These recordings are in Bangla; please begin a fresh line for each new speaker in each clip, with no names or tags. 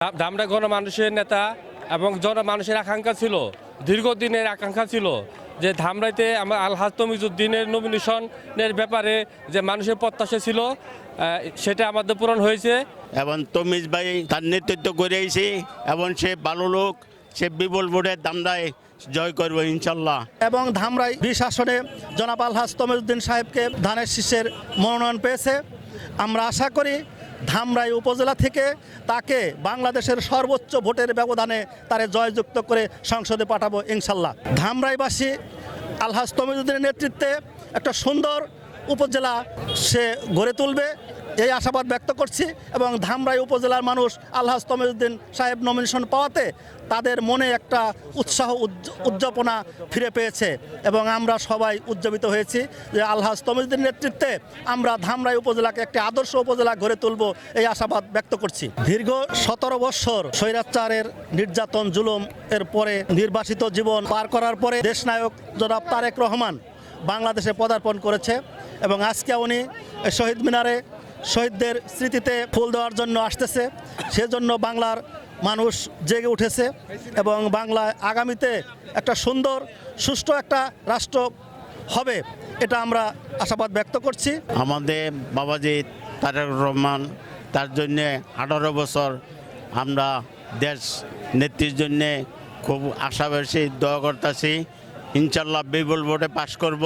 দা- দামরা গণমানুষের নেতা এবং জনমানুষের আকাঙ্ক্ষা ছিল দীর্ঘদিনের আকাঙ্ক্ষা ছিল যে ধামরাইতে আমার আলহাজ তমিজুদ্দিনের নমিনেশনের ব্যাপারে যে মানুষের প্রত্যাশা ছিল সেটা আমাদের পূরণ হয়েছে।
এবং তমিজ ভাই তার নেতৃত্ব করে আইছি এবং সে ভালো লোক সে বিপুল ভোটের দামদায় জয় করব ইনশাল্লাহ।
এবং ধামরাই বিশ আসনে জনাব আলহাজ তমিজুদ্দিন সাহেবকে ধানের শীষের মনোনয়ন পেয়েছে। আমরা আশা করি ধামরাই উপজেলা থেকে তাকে বাংলাদেশের সর্বোচ্চ ভোটের ব্যবধানে তারে জয়যুক্ত করে সংসদে পাঠাবো ইনশাল্লাহ। ধামরাইবাসী আলহাজ তমিজুদ্দিনের নেতৃত্বে একটা সুন্দর উপজেলা সে গড়ে তুলবে। এই আশাবাদ ব্যক্ত করছি এবং ধামরাই উপজেলার মানুষ আলহাজ তমিজুদ্দিন সাহেব নমিনেশন পাওয়াতে তাদের মনে একটা উৎসাহ উজ্জাপনা ফিরে পেয়েছে এবং আমরা সবাই উজ্জীবিত হয়েছি যে আলহাজ তমিজুদ্দিন নেতৃত্বে আমরা ধামরাই উপজেলাকে একটি আদর্শ উপজেলা গড়ে তুলব এই আশাবাদ ব্যক্ত করছি। দীর্ঘ সতেরো বৎসর স্বৈরাচারের নির্যাতন, জুলুম, এর পরে নির্বাসিত জীবন পার করার পরে দেশনায়ক জনাব তারেক রহমান বাংলাদেশে পদার্পণ করেছে এবং আজকে উনি শহীদ মিনারে শহীদদের স্মৃতিতে ফুল দেওয়ার জন্য আসতেছে। সেজন্য বাংলার মানুষ জেগে উঠেছে এবং বাংলায় আগামীতে একটা সুন্দর, সুষ্ঠু একটা রাষ্ট্র হবে এটা আমরা আশাবাদ ব্যক্ত করছি।
আমাদের বাবাজি তারেক রহমান, তার জন্যে আঠারো বছর আমরা দেশ নেত্রীর জন্যে খুব আশাবাসী, দোয়া করতেছি। ইনশাল্লাহ বিপুল ভোটে পাশ করব।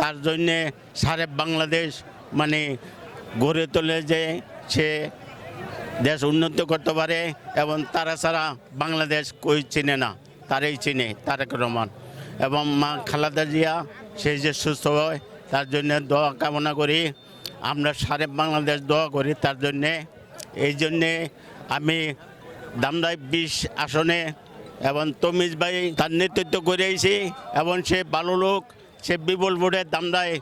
তার জন্যে সারে বাংলাদেশ মানে গড়ে তোলে যে সে দেশ উন্নতি করতে পারে এবং তারা ছাড়া বাংলাদেশ কই চিনে না, তারাই চিনে, তারেক রহমান। এবং মা খালাদা জিয়া সেই যে সুস্থ হয়, তার জন্য দোয়া কামনা করি। আমরা সারে বাংলাদেশ দোয়া করি তার জন্যে। এই জন্যে আমি দামদাই বিশ আসনে এবং তমিজ ভাই তার নেতৃত্ব করে এবং সে ভালো লোক, সে বিপুল ভোটের দামদায়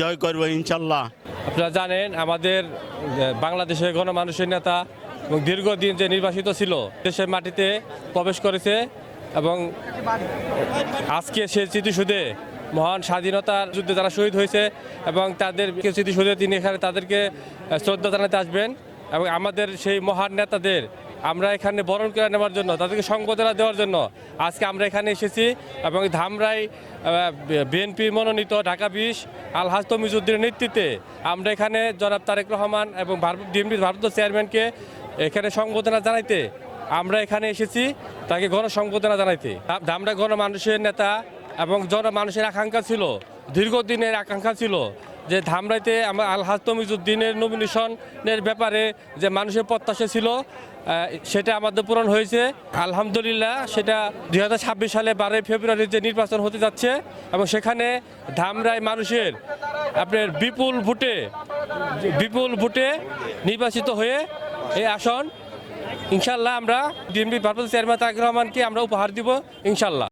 জয় করব ইনশাল্লাহ।
আপনারা জানেন, আমাদের বাংলাদেশের গণমানুষের নেতা এবং দীর্ঘদিন যে নির্বাসিত ছিল, দেশের মাটিতে প্রবেশ করেছে এবং আজকে সে স্মৃতিসুদে মহান স্বাধীনতার যুদ্ধে তারা শহীদ হয়েছে এবং তাদের স্মৃতিসুদে তিনি এখানে তাদেরকে শ্রদ্ধা জানাতে আসবেন। এবং আমাদের সেই মহান নেতাদের আমরা এখানে বরণ করে নেওয়ার জন্য, তাদেরকে সংবর্ধনা দেওয়ার জন্য আজকে আমরা এখানে এসেছি এবং ধামরাই বিএনপি মনোনীত ঢাকা বিশ, আলহাজ তমিজুদ্দিনের নেতৃত্বে আমরা এখানে জনাব তারেক রহমান এবং বিএনপির ভারতীয় চেয়ারম্যানকে এখানে সংবর্ধনা জানাইতে আমরা এখানে এসেছি, তাকে গণসংবর্ধনা জানাইতে। ধামরা গণমানুষের নেতা এবং জনমানুষের আকাঙ্ক্ষা ছিল, দীর্ঘদিনের আকাঙ্ক্ষা ছিল যে ধামরাইতে আমার আলহাজ তমিজুদ্দিনের নমিনেশনের ব্যাপারে যে মানুষের প্রত্যাশা ছিল সেটা আমাদের পূরণ হয়েছে। আলহামদুলিল্লাহ, সেটা দুই হাজার ছাব্বিশ সালে বারোই ফেব্রুয়ারির যে নির্বাচন হতে যাচ্ছে এবং সেখানে ধামরাই মানুষের আপনার বিপুল ভোটে বিপুল ভোটে নির্বাচিত হয়ে এই আসন, ইনশাল্লাহ আমরা ডিএমপি ভারপ্রাপ্ত চেয়ারম্যান তারেক রহমানকে আমরা উপহার দিব, ইনশাল্লাহ।